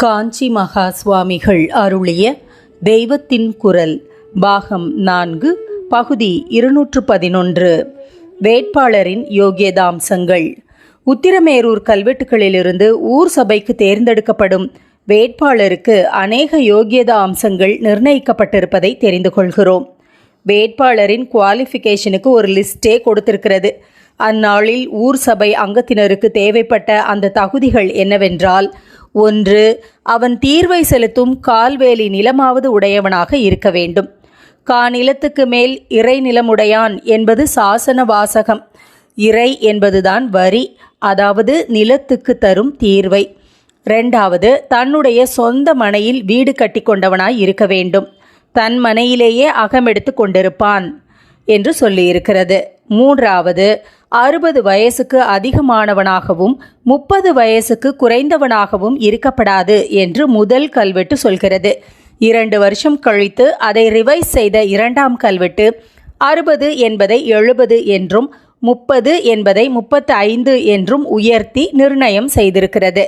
காஞ்சி மகா சுவாமிகள் அருளிய தெய்வத்தின் குரல் பாகம் நான்கு பகுதி இருநூற்று பதினொன்று. வேட்பாளரின் யோகியதாம்சங்கள். உத்திரமேரூர் கல்வெட்டுகளிலிருந்து ஊர் சபைக்கு தேர்ந்தெடுக்கப்படும் வேட்பாளருக்கு அநேக யோகியதா அம்சங்கள் நிர்ணயிக்கப்பட்டிருப்பதை தெரிந்து கொள்கிறோம். வேட்பாளரின் குவாலிஃபிகேஷனுக்கு ஒரு லிஸ்டே கொடுத்திருக்கிறது. அந்நாளில் ஊர் சபை அங்கத்தினருக்கு தேவைப்பட்ட அந்த தகுதிகள் என்னவென்றால் ஒன்று அவன் தீர்வை செலுத்தும் கால்வேலி நிலமாவது உடையவனாக இருக்க வேண்டும். காநிலத்துக்கு மேல் இறை நிலமுடையான் என்பது சாசன வாசகம். இறை என்பதுதான் வரி அதாவது நிலத்துக்கு தரும் தீர்வை. ரெண்டாவது தன்னுடைய சொந்த மனையில் வீடு கட்டி கொண்டவனாய் இருக்க வேண்டும். தன் மனையிலேயே அகமெடுத்து கொண்டிருப்பான். என்று சொல்லியிருக்கிறது. மூன்றாவது அறுபது வயசுக்கு அதிகமானவனாகவும் முப்பது வயசுக்கு குறைந்தவனாகவும் இருக்கப்படாது என்று முதல் கல்வெட்டு சொல்கிறது. இரண்டு வருஷம் கழித்து அதை ரிவைஸ் செய்த இரண்டாம் கல்வெட்டு அறுபது என்பதை எழுபது என்றும் முப்பது என்பதை முப்பத்து ஐந்து என்றும் உயர்த்தி நிர்ணயம் செய்திருக்கிறது.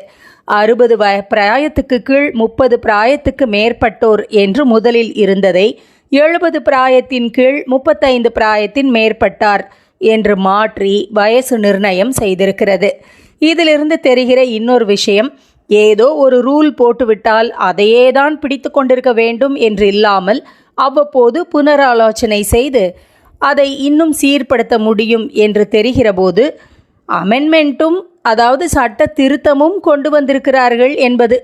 அறுபது வ பிராயத்துக்கு கீழ் முப்பது பிராயத்துக்கு மேற்பட்டோர் என்று முதலில் இருந்ததை எழுபது பிராயத்தின் கீழ் முப்பத்தைந்து பிராயத்தின் மேற்பட்டார் என்று மாற்றி வயசு நிர்ணயம் செய்திருக்கிறது. இதிலிருந்து தெரிகிற இன்னொரு விஷயம் ஏதோ ஒரு ரூல் போட்டுவிட்டால் அதையே தான் பிடித்து கொண்டிருக்க வேண்டும் என்று இல்லாமல் அவ்வப்போது புனராலோசனை செய்து அதை இன்னும் சீர்படுத்த முடியும் என்று தெரிகிறபோது அமெண்ட்மெண்ட்டும் அதாவது சட்ட திருத்தமும் கொண்டு வந்திருக்கிறார்கள் என்பது